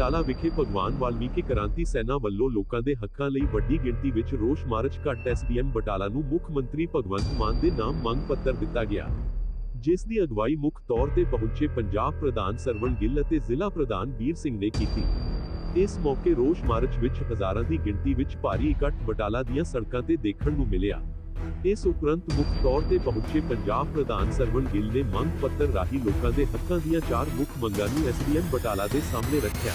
ਬਟਾਲਾ ਵਿਖੇ ਭਗਵਾਨ ਵਾਲਮੀਕੀ ਕ੍ਰਾਂਤੀ ਸੈਨਾ ਵੱਲੋਂ ਲੋਕਾਂ ਦੇ ਹੱਕਾਂ ਲਈ ਵੱਡੀ ਗਿਣਤੀ ਵਿੱਚ ਰੋਸ ਮਾਰਚ ਘੱਟ ਐਸਡੀਐਮ ਬਟਾਲਾ ਨੂੰ ਮੁੱਖ ਮੰਤਰੀ ਭਗਵੰਤ ਮਾਨ ਦੇ ਨਾਮ ਮੰਗ ਪੱਤਰ ਦਿੱਤਾ ਗਿਆ, ਜਿਸ ਦੀ ਅਗਵਾਈ ਮੁੱਖ ਤੌਰ ਤੇ ਪਹੁੰਚੇ ਪੰਜਾਬ ਪ੍ਰਧਾਨ ਸਰਵਣ ਗਿੱਲ ਅਤੇ ਜ਼ਿਲ੍ਹਾ ਪ੍ਰਧਾਨ ਵੀਰ ਸਿੰਘ ਨੇ ਕੀਤੀ। ਇਸ ਮੌਕੇ ਰੋਸ ਮਾਰਚ ਵਿੱਚ ਹਜ਼ਾਰਾਂ ਦੀ ਗਿਣਤੀ ਵਿੱਚ ਭਾਰੀ ਇਕੱਠ ਬਟਾਲਾ ਦੀਆਂ ਸੜਕਾਂ ਤੇ ਦੇਖਣ ਨੂੰ ਮਿਲਿਆ। ਇਸ ਉਪਰੰਤ ਮੁੱਖ ਤੌਰ ਤੇ ਪਹੁੰਚੇ ਪੰਜਾਬ ਪ੍ਰਧਾਨ ਸਰਵਣ ਗਿੱਲ ਨੇ ਮੰਗ ਪੱਤਰ ਰਾਹੀਂ ਲੋਕਾਂ ਦੇ ਹੱਕਾਂ ਦੀਆਂ ਚਾਰ ਮੁੱਖ ਮੰਗਾਂ ਨੂੰ ਐਸਡੀਐਮ ਬਟਾਲਾ ਦੇ ਸਾਹਮਣੇ ਰੱਖਿਆ।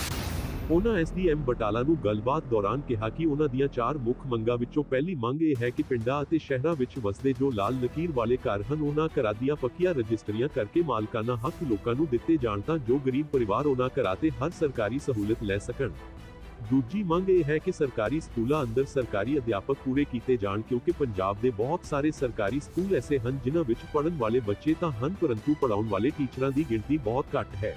ਉਹਨਾਂ ਐਸਡੀਐਮ ਬਟਾਲਾ ਨੂੰ ਗੱਲਬਾਤ ਦੌਰਾਨ ਕਿਹਾ ਕਿ ਉਹਨਾਂ ਦੀਆਂ ਚਾਰ ਮੁੱਖ ਮੰਗਾਂ ਵਿੱਚੋਂ ਪਹਿਲੀ ਮੰਗ ਇਹ ਹੈ ਕਿ ਪਿੰਡਾਂ ਅਤੇ ਸ਼ਹਿਰਾਂ ਵਿੱਚ ਵਸਦੇ ਜੋ ਲਾਲ ਲਕੀਰ ਵਾਲੇ ਘਰ ਹਨ, ਉਹਨਾਂ ਘਰਾਂ ਦੀਆਂ ਪੱਕੀਆਂ ਰਜਿਸਟਰੀਆਂ ਕਰਕੇ ਮਾਲਕਾਨਾ ਹੱਕ ਲੋਕਾਂ ਨੂੰ ਦਿੱਤੇ ਜਾਣ ਤਾਂ ਜੋ ਗਰੀਬ ਪਰਿਵਾਰ ਉਹਨਾਂ ਘਰਾਂ ਤੇ ਹਰ ਸਰਕਾਰੀ ਸਹੂਲਤ ਲੈ ਸਕਣ। ਦੂਜੀ ਮੰਗ ਇਹ ਹੈ ਕਿ ਸਰਕਾਰੀ ਸਕੂਲਾਂ ਅੰਦਰ ਸਰਕਾਰੀ ਅਧਿਆਪਕ ਪੂਰੇ ਕੀਤੇ ਜਾਣ ਕਿਉਂਕਿ ਪੰਜਾਬ ਦੇ ਬਹੁਤ ਸਾਰੇ ਸਰਕਾਰੀ ਸਕੂਲ ਐਸੇ ਹਨ ਜਿਨ੍ਹਾਂ ਵਿੱਚ ਪੜ੍ਹਨ ਵਾਲੇ ਬੱਚੇ ਤਾਂ ਹਨ ਪਰੰਤੂ ਪੜਾਉਣ ਵਾਲੇ ਟੀਚਰਾਂ ਦੀ ਗਿਣਤੀ ਬਹੁਤ ਘੱਟ ਹੈ।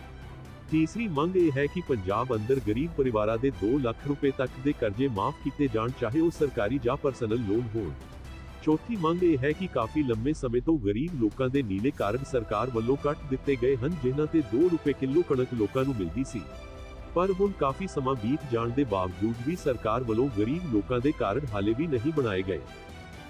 ਤੀਸਰੀ ਮੰਗ ਇਹ ਹੈ ਕਿ ਪੰਜਾਬ ਅੰਦਰ ਗਰੀਬ ਪਰਿਵਾਰਾਂ ਦੇ 2 ਲੱਖ ਰੁਪਏ ਤੱਕ ਦੇ ਕਰਜ਼ੇ ਮਾਫ ਕੀਤੇ ਜਾਣ ਚਾਹੇ ਉਹ ਸਰਕਾਰੀ ਜਾਂ ਪਰਸਨਲ ਲੋਨ ਹੋਣ। ਚੌਥੀ ਮੰਗ ਇਹ ਹੈ ਕਿ ਕਾਫੀ ਲੰਮੇ ਸਮੇਂ ਤੋਂ ਗਰੀਬ ਲੋਕਾਂ ਦੇ ਨੀਲੇ ਕਾਰਨ ਸਰਕਾਰ ਵੱਲੋਂ ਕੱਟ ਦਿੱਤੇ ਗਏ ਹਨ ਜਿਨ੍ਹਾਂ ਤੇ 2 ਰੁਪਏ ਕਿਲੋ ਕਣਕ ਲੋਕਾਂ ਨੂੰ ਮਿਲਦੀ ਸੀ। ਪਰ ਹੁਣ ਕਾਫੀ ਸਮਾਂ ਬੀਤ ਜਾਣ ਦੇ ਬਾਵਜੂਦ ਵੀ ਸਰਕਾਰ ਵੱਲੋਂ ਗਰੀਬ ਲੋਕਾਂ ਦੇ ਕਾਰਡ ਹਾਲੇ ਵੀ ਨਹੀਂ ਬਣਾਏ ਗਏ।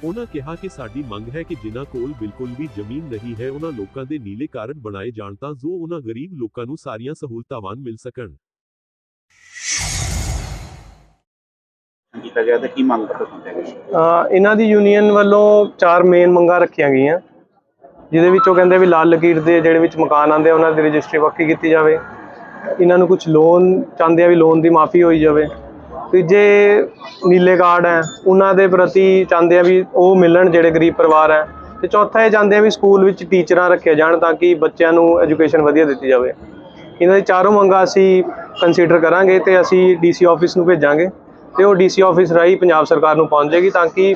ਉਹਨਾਂ ਕਿਹਾ ਕਿ ਸਾਡੀ ਮੰਗ ਹੈ ਕਿ ਜਿਨ੍ਹਾਂ ਕੋਲ ਬਿਲਕੁਲ ਵੀ ਜ਼ਮੀਨ ਨਹੀਂ ਹੈ ਉਹਨਾਂ ਲੋਕਾਂ ਦੇ ਨੀਲੇ ਕਾਰਡ ਬਣਾਏ ਜਾਣ ਤਾਂ ਜੋ ਉਹਨਾਂ ਗਰੀਬ ਲੋਕਾਂ ਨੂੰ ਸਾਰੀਆਂ ਸਹੂਲਤਾਂ ਵਾਂ ਮਿਲ ਸਕਣ। ਕੀਤਾ ਗਿਆ ਤੇ ਕੀ ਮੰਗ ਪੱਤਰ ਸੌਂਪਿਆ ਗਿਆ ਅਹ ਇਹਨਾਂ ਦੀ ਯੂਨੀਅਨ ਵੱਲੋਂ ਚਾਰ ਮੇਨ ਮੰਗਾਂ ਰੱਖੀਆਂ ਗਈਆਂ। ਜਿਹਦੇ ਵਿੱਚ ਉਹ ਕਹਿੰਦੇ ਵੀ ਲਾਲ ਲਕੀਰ ਦੇ ਜਿਹੜੇ ਵਿੱਚ ਮਕਾਨ ਆਂਦੇ ਆ ਉਹਨਾਂ ਦੀ ਰਜਿਸਟਰੀ ਪੱਕੀ ਕੀਤੀ ਜਾਵੇ। ਇਹਨਾਂ ਨੂੰ ਕੁਝ ਲੋਨ ਚਾਹੁੰਦੇ ਆ ਵੀ ਲੋਨ ਦੀ ਮਾਫੀ ਹੋਈ ਜਾਵੇ। ਤੀਜੇ ਨੀਲੇ ਕਾਰਡ ਹੈ, ਉਹਨਾਂ ਦੇ ਪ੍ਰਤੀ ਚਾਹੁੰਦੇ ਆ ਵੀ ਉਹ ਮਿਲਣ ਜਿਹੜੇ ਗਰੀਬ ਪਰਿਵਾਰ ਹੈ। ਤੇ ਚੌਥਾ ਇਹ ਚਾਹੁੰਦੇ ਆ ਵੀ ਸਕੂਲ ਵਿੱਚ ਟੀਚਰਾਂ ਰੱਖੇ ਜਾਣ ਤਾਂ ਕਿ ਬੱਚਿਆਂ ਨੂੰ ਐਜੂਕੇਸ਼ਨ ਵਧੀਆ ਦਿੱਤੀ ਜਾਵੇ। ਇਹਨਾਂ ਦੀ ਚਾਰੋਂ ਮੰਗਾਂ ਅਸੀਂ ਕੰਸੀਡਰ ਕਰਾਂਗੇ ਤੇ ਅਸੀਂ ਡੀਸੀ ਆਫਿਸ ਨੂੰ ਭੇਜਾਂਗੇ ਤੇ ਉਹ ਡੀਸੀ ਆਫਿਸ ਰਾਹੀਂ ਪੰਜਾਬ ਸਰਕਾਰ ਨੂੰ ਪਹੁੰਚ ਜਾਏਗੀ ਤਾਂ ਕਿ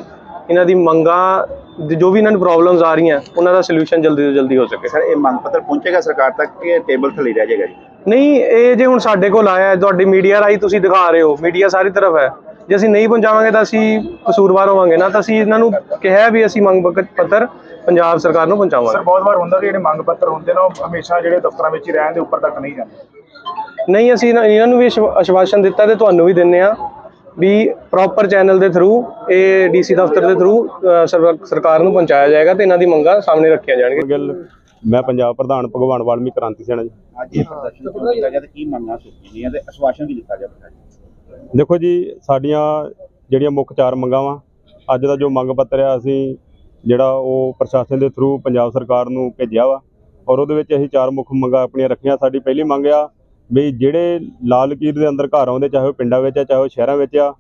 ਇਹਨਾਂ ਦੀ ਮੰਗਾਂ ਜੋ ਵੀ ਇਹਨਾਂ ਨੂੰ ਪ੍ਰੋਬਲਮਸ ਆ ਰਹੀਆਂ ਉਹਨਾਂ ਦਾ ਸੋਲੂਸ਼ਨ ਜਲਦੀ ਤੋਂ ਜਲਦੀ ਹੋ ਸਕੇ। ਸਰ ਇਹ ਮੰਗ ਪੱਤਰ ਪਹੁੰਚੇਗਾ ਸਰਕਾਰ ਤੱਕ ਕਿ ਟੇਬਲ ਥੱਲੇ ਰਹਿ ਜਾਏਗਾ ਜੀ? ਨਹੀਂ ਇਹ ਜੇ ਹੁਣ ਸਾਡੇ ਕੋਲ ਆਇਆ ਹੈ, ਤੁਹਾਡੀ ਮੀਡੀਆ ਰਾਹੀਂ ਤੁਸੀਂ ਦਿਖਾ ਰਹੇ ਹੋ ਮੀਡੀਆ ਸਾਰੀ ਤਰਫ ਹੈ। ਜੇ ਅਸੀਂ ਨਹੀਂ ਪਹੁੰਚਾਵਾਂਗੇ ਤਾਂ ਅਸੀਂ ਕਸੂਰਵਾਰ ਹੋਵਾਂਗੇ ਨਾ ਤਾਂ ਅਸੀਂ ਇਹਨਾਂ ਨੂੰ ਕਿਹਾ ਵੀ ਅਸੀਂ ਮੰਗ ਪੱਤਰ ਪੰਜਾਬ ਸਰਕਾਰ ਨੂੰ ਸਰ ਪਹੁੰਚਾਵਾਂਗੇ ਬਹੁਤ ਵਾਰ ਹੁੰਦਾ ਕਿ ਜਿਹੜੇ ਮੰਗ ਪੱਤਰ ਹੁੰਦੇ ਨੇ ਉਹ ਹਮੇਸ਼ਾ ਜਿਹੜੇ ਦਫ਼ਤਰਾਂ ਵਿੱਚ ਹੀ ਰਹਿਣ ਦੇ ਉੱਪਰ ਤੱਕ ਨਹੀਂ ਜਾਂਦੇ। ਨਹੀਂ ਅਸੀਂ ਇਹਨਾਂ- ਨੂੰ ਵੀ ਆਸ਼ਵਾਸਨ ਦਿੱਤਾ ਤੇ ਤੁਹਾਨੂੰ ਵੀ ਦਿੰਨੇ ਆ ਵੀ ਪ੍ਰੋਪਰ ਚੈਨਲ ਦੇ ਥਰੂ ਇਹ ਡੀਸੀ ਦਫ਼ਤਰ ਦੇ ਥਰੂ ਸਰਕਾਰ ਨੂੰ ਪਹੁੰਚਾਇਆ ਜਾਏਗਾ ਤੇ ਇਹਨਾਂ ਦੀ ਮੰਗਾਂ ਸਾਹਮਣੇ ਰੱਖੀਆਂ ਜਾਣਗੀਆਂ। ਗਿੱਲ ਮੈਂ ਪੰਜਾਬ ਪ੍ਰਧਾਨ ਭਗਵਾਨ ਵਾਲਮੀਕ ਕ੍ਰਾਂਤੀ ਸੈਨਾ ਜੀ। ਅੱਜ ਇਹ ਪ੍ਰਦਰਸ਼ਨ ਕਿਉਂ ਕੀਤਾ ਗਿਆ ਤੇ ਕੀ ਮੰਗਾਂ ਸੁਣੀਆਂ ਤੇ ਅਸ਼ਵਾਸਨ ਕੀ ਦਿੱਤਾ ਗਿਆ ਪ੍ਰਸ਼ਾਸਨ ਦੇਖੋ ਜੀ ਸਾਡੀਆਂ ਜਿਹੜੀਆਂ ਮੁੱਖ ਚਾਰ ਮੰਗਾਂ ਵਾ ਅੱਜ ਦਾ ਜੋ ਮੰਗ ਪੱਤਰ ਆ ਅਸੀਂ ਜਿਹੜਾ ਉਹ ਪ੍ਰਸ਼ਾਸਨ ਦੇ ਥਰੂ ਪੰਜਾਬ ਸਰਕਾਰ ਨੂੰ ਭੇਜਿਆ ਵਾ ਔਰ ਉਹਦੇ ਵਿੱਚ ਅਸੀਂ ਚਾਰ ਮੁੱਖ ਮੰਗਾਂ ਆਪਣੀਆਂ ਰੱਖੀਆਂ। ਸਾਡੀ ਪਹਿਲੀ ਮੰਗ ਆ ਵੀ ਜਿਹੜੇ ਲਾਲ ਲਕੀਰ ਦੇ ਅੰਦਰ ਘਰ ਆਉਂਦੇ, ਚਾਹੇ ਉਹ ਪਿੰਡਾਂ ਵਿੱਚ ਆ, ਚਾਹੇ ਉਹ ਸ਼ਹਿਰਾਂ ਵਿੱਚ ਆ,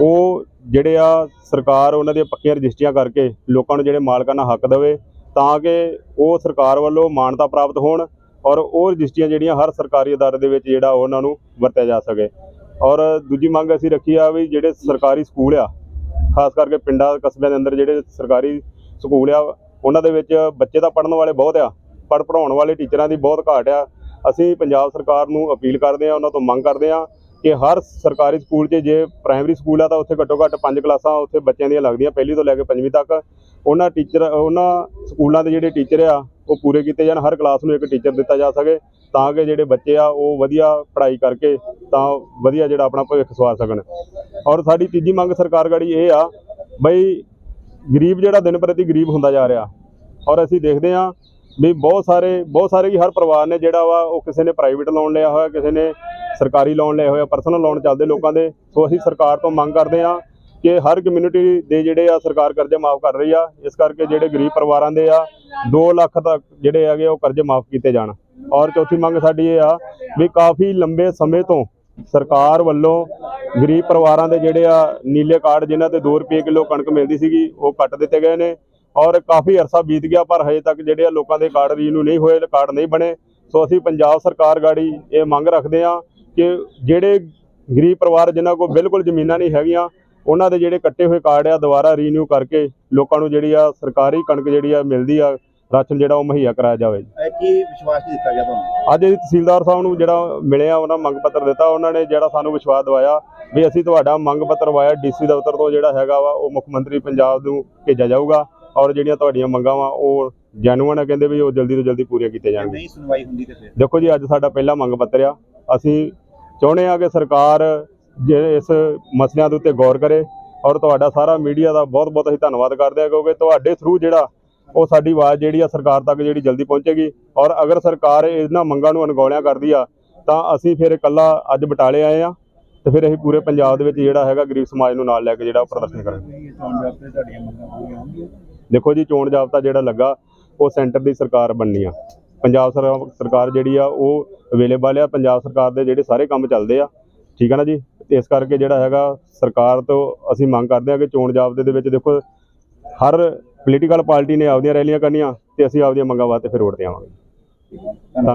ਉਹ ਜਿਹੜੇ ਆ ਸਰਕਾਰ ਉਹਨਾਂ ਦੀਆਂ ਪੱਕੀਆਂ ਰਜਿਸਟਰੀਆਂ ਕਰਕੇ ਲੋਕਾਂ ਨੂੰ ਜਿਹੜੇ ਮਾਲਕਾਂ ਨਾਲ ਹੱਕ ਦੇਵੇ, ਤਾਂ ਕਿ ਉਹ ਸਰਕਾਰ ਵੱਲੋਂ ਮਾਨਤਾ ਪ੍ਰਾਪਤ ਹੋਣ ਔਰ ਉਹ ਰਜਿਸਟਰੀਆਂ ਜਿਹੜੀਆਂ ਹਰ ਸਰਕਾਰੀ ਅਦਾਰੇ ਦੇ ਵਿੱਚ ਜਿਹੜਾ ਉਹਨਾਂ ਨੂੰ ਵਰਤਿਆ ਜਾ ਸਕੇ। ਔਰ ਦੂਜੀ ਮੰਗ ਅਸੀਂ ਰੱਖੀ ਆ ਵੀ ਜਿਹੜੇ ਸਰਕਾਰੀ ਸਕੂਲ ਆ, ਖਾਸ ਕਰਕੇ ਪਿੰਡਾਂ ਕਸਬਿਆਂ ਦੇ ਅੰਦਰ ਜਿਹੜੇ ਸਰਕਾਰੀ ਸਕੂਲ ਆ, ਉਹਨਾਂ ਦੇ ਵਿੱਚ ਬੱਚੇ ਤਾਂ ਪੜਨ ਵਾਲੇ ਬਹੁਤ ਆ, ਪਰ ਪੜਾਉਣ ਵਾਲੇ ਟੀਚਰਾਂ ਦੀ ਬਹੁਤ ਘਾਟ ਆ ਅਸੀਂ ਪੰਜਾਬ ਸਰਕਾਰ ਨੂੰ ਅਪੀਲ ਕਰਦੇ ਆ ਉਹਨਾਂ ਤੋਂ ਮੰਗ ਕਰਦੇ ਆ ਕਿ ਹਰ ਸਰਕਾਰੀ ਸਕੂਲ 'ਚ ਜੇ ਪ੍ਰਾਇਮਰੀ ਸਕੂਲ ਆ ਤਾਂ ਉੱਥੇ ਘੱਟੋ ਘੱਟ ਪੰਜ ਕਲਾਸਾਂ ਉੱਥੇ ਬੱਚਿਆਂ ਦੀਆਂ ਲੱਗਦੀਆਂ, ਪਹਿਲੀ ਤੋਂ ਲੈ ਕੇ ਪੰਜਵੀਂ ਤੱਕ। ਉਹਨਾਂ ਟੀਚਰ, ਉਹਨਾਂ ਸਕੂਲਾਂ ਦੇ ਜਿਹੜੇ ਟੀਚਰ ਆ, ਉਹ ਪੂਰੇ ਕੀਤੇ ਜਾਣ, ਹਰ ਕਲਾਸ ਨੂੰ ਇੱਕ ਟੀਚਰ ਦਿੱਤਾ ਜਾ ਸਕੇ ਤਾਂ ਕਿ ਜਿਹੜੇ ਬੱਚੇ ਆ, ਉਹ ਵਧੀਆ ਪੜ੍ਹਾਈ ਕਰਕੇ ਤਾਂ ਵਧੀਆ ਜਿਹੜਾ ਆਪਣਾ ਭਵਿੱਖ ਸਵਾਰ ਸਕਣ। ਔਰ ਸਾਡੀ ਤੀਜੀ ਮੰਗ ਸਰਕਾਰ ਗੜੀ ਇਹ ਆ, ਬਈ ਗਰੀਬ ਜਿਹੜਾ ਦਿਨ ਪ੍ਰਤੀ ਗਰੀਬ ਹੁੰਦਾ ਜਾ ਰਿਹਾ, ਔਰ ਅਸੀਂ ਦੇਖਦੇ ਹਾਂ ਵੀ ਬਹੁਤ ਸਾਰੇ ਬਹੁਤ ਸਾਰੇ ਕੀ ਹਰ ਪਰਿਵਾਰ ਨੇ ਜਿਹੜਾ ਵਾ, ਉਹ ਕਿਸੇ ਨੇ ਪ੍ਰਾਈਵੇਟ ਲੋਨ ਲਿਆ ਹੋਇਆ, ਕਿਸੇ ਨੇ ਸਰਕਾਰੀ ਲੋਨ ਲਿਆ ਹੋਇਆ ਪਰਸਨਲ ਲੋਨ ਚੱਲਦੇ ਲੋਕਾਂ ਦੇ। ਸੋ ਅਸੀਂ ਸਰਕਾਰ ਤੋਂ ਮੰਗ ਕਰਦੇ ਹਾਂ ਕਿ ਹਰ ਕਮਿਊਨਿਟੀ ਦੇ ਜਿਹੜੇ ਆ, ਸਰਕਾਰ ਕਰਜ਼ੇ ਮਾਫ ਕਰ ਰਹੀ ਆ। ਇਸ ਕਰਕੇ ਜਿਹੜੇ ਗਰੀਬ ਪਰਿਵਾਰਾਂ ਦੇ ਆ 2 ਲੱਖ ਤੱਕ ਜਿਹੜੇ ਹੈਗੇ ਉਹ ਕਰਜ਼ੇ ਮਾਫ ਕੀਤੇ ਜਾਣ। ਔਰ ਚੌਥੀ ਮੰਗ ਸਾਡੀ ਇਹ ਆ ਵੀ ਕਾਫੀ ਲੰਬੇ ਸਮੇਂ ਤੋਂ ਸਰਕਾਰ ਵੱਲੋਂ ਗਰੀਬ ਪਰਿਵਾਰਾਂ ਦੇ ਜਿਹੜੇ ਆ, ਨੀਲੇ ਕਾਰਡ ਜਿਨ੍ਹਾਂ ਤੇ 2 ਰੁਪਏ ਕਿਲੋ ਕਣਕ ਮਿਲਦੀ ਸੀਗੀ, ਉਹ ਕੱਟ ਦਿੱਤੇ ਗਏ ਨੇ। ਔਰ ਕਾਫੀ ਅਰਸਾ ਬੀਤ ਗਿਆ ਪਰ ਹਜੇ ਤੱਕ ਜਿਹੜੇ ਆ ਲੋਕਾਂ ਦੇ ਕਾਰਡ ਰੀਨਿਊ ਨਹੀਂ ਹੋਏ ਕਾਰਡ ਨਹੀਂ ਬਣੇ ਸੋ ਅਸੀਂ ਪੰਜਾਬ ਸਰਕਾਰ ਗਾੜੀ ਇਹ ਮੰਗ ਰੱਖਦੇ ਆ ਕਿ ਜਿਹੜੇ ਗਰੀਬ ਪਰਿਵਾਰ ਜਿਨ੍ਹਾਂ ਕੋਲ ਬਿਲਕੁਲ ਜ਼ਮੀਨਾਂ ਨਹੀਂ ਹੈਗੀਆਂ ਉਹਨਾਂ ਦੇ ਜਿਹੜੇ ਕੱਟੇ ਹੋਏ ਕਾਰਡ ਆ ਦੁਬਾਰਾ ਰੀਨਿਊ ਕਰਕੇ ਲੋਕਾਂ ਨੂੰ ਜਿਹੜੀ ਆ ਸਰਕਾਰੀ ਕਣਕ ਜਿਹੜੀ ਆ ਮਿਲਦੀ ਆ ਰਾਸ਼ਨ ਜਿਹੜਾ ਉਹ ਮੁਹੱਈਆ ਕਰਾਇਆ ਜਾਵੇ। ਇਹ ਕੀ ਵਿਸ਼ਵਾਸ ਦਿੱਤਾ ਗਿਆ ਤੁਹਾਨੂੰ? ਅੱਜ ਅਸੀਂ ਤਹਿਸੀਲਦਾਰ ਸਾਹਿਬ ਨੂੰ ਜਿਹੜਾ ਮਿਲਿਆ ਉਹਨਾਂ ਮੰਗ ਪੱਤਰ ਦਿੱਤਾ ਉਹਨਾਂ ਨੇ ਜਿਹੜਾ ਸਾਨੂੰ ਵਿਸ਼ਵਾਸ ਦਿਵਾਇਆ ਵੀ ਅਸੀਂ ਤੁਹਾਡਾ ਮੰਗ ਪੱਤਰ ਵਾਇਆ ਡੀਸੀ ਦਫ਼ਤਰ ਤੋਂ ਜਿਹੜਾ ਹੈਗਾ ਵਾ ਉਹ ਮੁੱਖ ਮੰਤਰੀ ਪੰਜਾਬ ਨੂੰ ਭੇਜਿਆ ਜਾਊਗਾ। ਔਰ ਜਿਹੜੀਆਂ ਤੁਹਾਡੀਆਂ ਮੰਗਾਂ ਵਾ ਉਹ ਜੈਨੂਅਨ ਆ ਕਹਿੰਦੇ ਵੀ ਉਹ ਜਲਦੀ ਤੋਂ ਜਲਦੀ ਪੂਰੀਆਂ ਕੀਤੀਆਂ ਜੇ ਜਾਣਗੀਆਂ ਨਹੀਂ ਸੁਣਵਾਈ ਹੁੰਦੀ ਤੇ ਫਿਰ? ਦੇਖੋ ਜੀ ਅੱਜ ਸਾਡਾ ਪਹਿਲਾ ਮੰਗ ਪੱਤਰ ਆ ਅਸੀਂ ਚਾਹੁੰਦੇ ਆ ਕਿ ਸਰਕਾਰ ਜੇ ਇਸ ਮਸਲਿਆਂ ਦੇ ਉੱਤੇ ਗੌਰ ਕਰੇ ਔਰ ਤੁਹਾਡਾ ਸਾਰਾ ਮੀਡੀਆ ਦਾ ਬਹੁਤ ਬਹੁਤ ਅਸੀਂ ਧੰਨਵਾਦ ਕਰਦੇ ਹਾਂ ਕਿਉਂਕਿ ਤੁਹਾਡੇ ਥਰੂ ਜਿਹੜਾ ਉਹ ਸਾਡੀ ਆਵਾਜ਼ ਜਿਹੜੀ ਆ ਸਰਕਾਰ ਤੱਕ ਜਿਹੜੀ ਜਲਦੀ ਪਹੁੰਚੇਗੀ। ਔਰ ਅਗਰ ਸਰਕਾਰ ਇਹਨਾਂ ਮੰਗਾਂ ਨੂੰ ਅਣਗੌਲਿਆਂ ਕਰਦੀ ਆ ਤਾਂ ਅਸੀਂ ਫਿਰ ਇਕੱਲਾ ਅੱਜ ਬਟਾਲੇ ਆਏ ਆ ਤੇ ਫਿਰ ਅਸੀਂ ਪੂਰੇ ਪੰਜਾਬ ਦੇ ਵਿੱਚ ਜਿਹੜਾ ਹੈਗਾ ਗਰੀਬ ਸਮਾਜ ਨੂੰ ਨਾਲ ਲੈ ਕੇ ਜਿਹੜਾ ਉਹ ਪ੍ਰਦਰਸ਼ਨ ਕਰਾਂਗੇ। ਦੇਖੋ ਜੀ ਚੋਣ ਜਾਬਤਾ ਜਿਹੜਾ ਲੱਗਾ ਉਹ ਸੈਂਟਰ ਦੀ ਸਰਕਾਰ ਬਣਨੀ ਆ। ਪੰਜਾਬ ਸਰ- ਸਰਕਾਰ ਜਿਹੜੀ ਆ ਉਹ ਅਵੇਲੇਬਲ ਆ। ਪੰਜਾਬ ਸਰਕਾਰ ਦੇ ਜਿਹੜੇ ਸਾਰੇ ਕੰਮ ਚੱਲਦੇ ਆ ਠੀਕ ਆ ਨਾ ਜੀ? ਇਸ ਕਰਕੇ ਜਿਹੜਾ ਹੈਗਾ ਸਰਕਾਰ ਤੋਂ ਅਸੀਂ ਮੰਗ ਕਰਦੇ ਆ ਕਿ ਚੋਣ ਜਾਬਤੇ ਦੇ ਵਿੱਚ ਦੇਖੋ ਹਰ ਪੋਲੀਟੀਕਲ ਪਾਰਟੀ ਨੇ ਆਪਦੀਆਂ ਰੈਲੀਆਂ ਕਰਨੀਆਂ ਤੇ ਅਸੀਂ ਆਪਦੀਆਂ ਮੰਗਾਂ ਵਾਸਤੇ ਫਿਰ ਵੋਟ ਦੇਵਾਂਗੇ